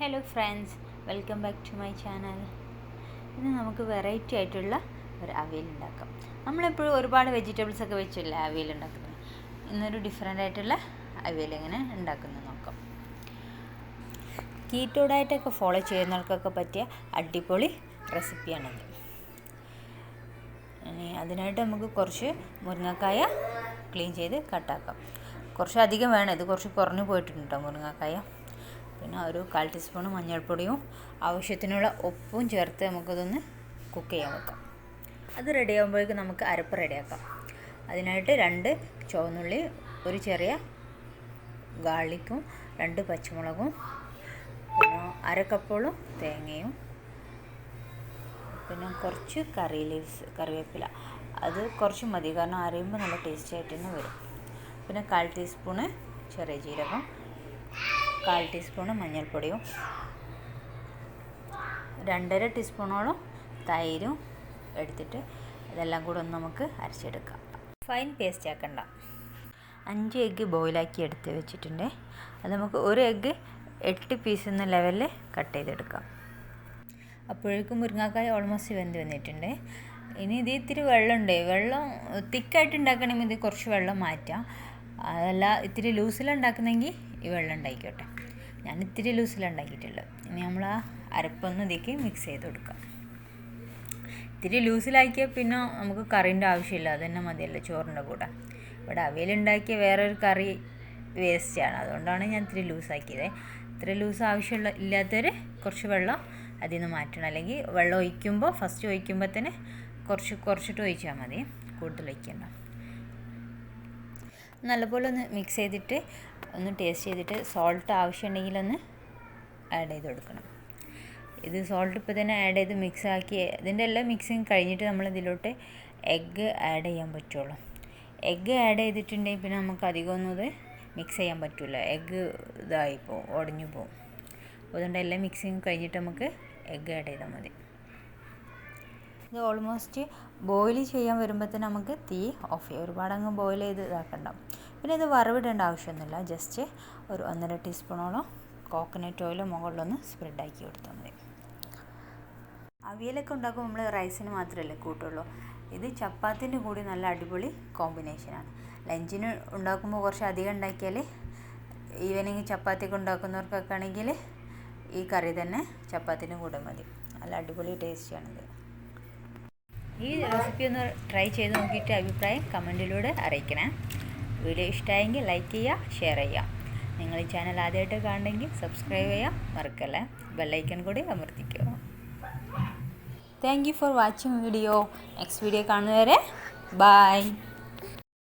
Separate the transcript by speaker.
Speaker 1: Hello friends welcome back to my channel ഇന്ന് നമുക്ക് variety ആയിട്ടുള്ള ഒരു അവിയൽ ഉണ്ടാക്കാം. നമ്മളെപ്പോഴും ഒരുപാട് വെജിറ്റബിൾസ് ഒക്കെ വെച്ചല്ലേ അവിയൽ ഉണ്ടാക്കുന്നത്? ഇന്നൊരു ഡിഫറെന്റ് ആയിട്ടുള്ള അവിയൽ എങ്ങനെ ഉണ്ടാക്കുന്നത് നോക്കാം. കീറ്റോ ഡയറ്റൊക്കെ ഫോളോ ചെയ്യുന്നവർക്കൊക്കെ പറ്റിയ അടിപൊളി റെസിപ്പിയാണിത് ഇനി അതിനായിട്ട് നമുക്ക് കുറച്ച് മുരിങ്ങക്കായ ക്ലീൻ ചെയ്ത് കട്ടാക്കാം കുറച്ച് അധികം വേണം. ഇത് കുറച്ച് കുറഞ്ഞു പോയിട്ടുണ്ട് കേട്ടോ മുരിങ്ങക്കായ. പിന്നെ ഒരു കാൽ ടീസ്പൂൺ മഞ്ഞൾപ്പൊടിയും ആവശ്യത്തിനുള്ള ഉപ്പും ചേർത്ത് നമുക്കതൊന്ന് കുക്ക് ചെയ്യാൻ വെക്കാം. അത് റെഡി ആകുമ്പോഴേക്കും നമുക്ക് അരപ്പ് റെഡിയാക്കാം. അതിനായിട്ട് രണ്ട് ചുവന്നുള്ളി ഒരു ചെറിയ ഗാർലിക്കും രണ്ട് പച്ചമുളകും പിന്നെ അരക്കപ്പോളും തേങ്ങയും പിന്നെ കുറച്ച് കറി ലീവ്സ് കറിവേപ്പില. അത് കുറച്ച് മതി കാരണം അരയുമ്പോൾ നല്ല ടേസ്റ്റ് ആയിട്ട് തന്നെ വരും. പിന്നെ കാൽ ടീസ്പൂണ് ചെറിയ ജീരകം കാൽ ടീസ്പൂണ് മഞ്ഞൾപ്പൊടിയും രണ്ടര ടീസ്പൂണോളം തൈരും എടുത്തിട്ട് ഇതെല്ലാം കൂടെ ഒന്ന് നമുക്ക് അരച്ചെടുക്കാം. ഫൈൻ പേസ്റ്റ് ആക്കണ്ട. അഞ്ച് എഗ്ഗ് ബോയിലാക്കി എടുത്ത് വെച്ചിട്ടുണ്ട്. അത് നമുക്ക് ഒരു എഗ്ഗ് എട്ട് പീസ് എന്ന ലെവലിൽ കട്ട് ചെയ്തെടുക്കാം. അപ്പോഴേക്കും മുരിങ്ങാക്കായ ഓൾമോസ്റ്റ് വെന്ത് വന്നിട്ടുണ്ട്. ഇനി ഇത് ഇത്തിരി വെള്ളമുണ്ട്. വെള്ളം തിക്കായിട്ട് ഉണ്ടാക്കണമെങ്കിൽ ഇത് കുറച്ച് വെള്ളം മാറ്റാം. അതല്ല ഇത്തിരി ലൂസിലുണ്ടാക്കുന്നെങ്കിൽ ഈ വെള്ളം ഉണ്ടായിക്കോട്ടെ ഞാൻ ഇത്തിരി ലൂസിലുണ്ടാക്കിയിട്ടുള്ളൂ. ഇനി നമ്മൾ ആ അരപ്പൊന്ന് ഇതിലേക്ക് മിക്സ് ചെയ്ത് കൊടുക്കാം. ഇത്തിരി ലൂസിലാക്കിയാൽ പിന്നെ നമുക്ക് കറീന്റെ ആവശ്യമില്ല. അത് തന്നെ മതിയല്ലോ ചോറിന്റെ കൂടെ. ഇവിടെ അവയിലുണ്ടാക്കിയ വേറൊരു കറി വേസ്റ്റാണ്. അതുകൊണ്ടാണ് ഞാൻ ഇത്തിരി ലൂസാക്കിയത്. ഇത്ര ലൂസ് ആവശ്യമുള്ള ഇല്ലാത്തവർ കുറച്ച് വെള്ളം അതിൽ നിന്ന് മാറ്റണം. അല്ലെങ്കിൽ വെള്ളം ഒഴിക്കുമ്പോൾ ഫസ്റ്റ് ഒഴിക്കുമ്പോൾ തന്നെ കുറച്ച് കുറച്ചിട്ട് ഒഴിച്ചാൽ മതി. കൂടുതൽ ഒഴിക്കേണ്ട. നല്ലപോലെ ഒന്ന് മിക്സ് ചെയ്തിട്ട് ഒന്ന് ടേസ്റ്റ് ചെയ്തിട്ട് സോൾട്ട് ആവശ്യമുണ്ടെങ്കിൽ ഒന്ന് ആഡ് ചെയ്ത് കൊടുക്കണം. ഇത് സോൾട്ട് ഇപ്പോൾ തന്നെ ആഡ് ചെയ്ത് മിക്സ് ആക്കി ഇതിന്റെ എല്ലാം മിക്സിങ് കഴിഞ്ഞിട്ട് നമ്മൾ ഇതിലോട്ട് എഗ്ഗ് ആഡ് ചെയ്യാൻ പറ്റുള്ളൂ. എഗ്ഗ് ആഡ് ചെയ്തിട്ടുണ്ടെങ്കിൽ പിന്നെ നമുക്ക് അധികമൊന്നും ഇത് മിക്സ് ചെയ്യാൻ പറ്റില്ല എഗ്ഗ് ഇതായി പോകും ഉടഞ്ഞു പോകും. അതുകൊണ്ട് എല്ലാം മിക്സിങ് കഴിഞ്ഞിട്ട് നമുക്ക് എഗ്ഗ് ആഡ് ചെയ്താൽ മതി. ഇത് ഓൾമോസ്റ്റ് ബോയിൽ ചെയ്യാൻ വരുമ്പോഴത്തേന് നമുക്ക് തീ ഓഫ് ചെയ്യാം. ഒരുപാട് അങ്ങ് ബോയിൽ ചെയ്ത് ഇതാക്കണ്ട. പിന്നെ ഇത് വറവിടേണ്ട ആവശ്യമൊന്നുമില്ല. ജസ്റ്റ് ഒരു ഒന്നര ടീസ്പൂണോളം കോക്കനട്ട് ഓയിൽ മുകളിലൊന്ന് സ്പ്രെഡാക്കി കൊടുത്താൽ മതി. അവിയലൊക്കെ ഉണ്ടാക്കുമ്പോൾ നമ്മൾ റൈസിന് മാത്രമല്ലേ കൂട്ടുള്ളൂ. ഇത് ചപ്പാത്തിന്റെ കൂടി നല്ല അടിപൊളി കോമ്പിനേഷനാണ് ലഞ്ചിന് ഉണ്ടാക്കുമ്പോൾ കുറച്ച് അധികം ഉണ്ടാക്കിയാൽ ഈവനിങ് ചപ്പാത്തിയൊക്കെ ഉണ്ടാക്കുന്നവർക്കൊക്കെ ആണെങ്കിൽ ഈ കറി തന്നെ ചപ്പാത്തിന്റെ കൂടെ മതി. നല്ല അടിപൊളി ടേസ്റ്റിയാണിത് ഈ റെസിപ്പി ഒന്ന് ട്രൈ ചെയ്ത് നോക്കിയിട്ട് അഭിപ്രായം കമന്റിലൂടെ അറിയിക്കണേ. വീഡിയോ ഇഷ്ടമായെങ്കിൽ ലൈക്ക് ചെയ്യുക ഷെയർ ചെയ്യുക. നിങ്ങൾ ഈ ചാനൽ ആദ്യമായിട്ട് കാണണമെങ്കിൽ സബ്സ്ക്രൈബ് ചെയ്യാൻ മറക്കല്ലേ? ബെല്ലൈക്കൺ കൂടി അമർത്തിക്കുക. Thank you for watching video next video കാണുന്നവരെ ബൈ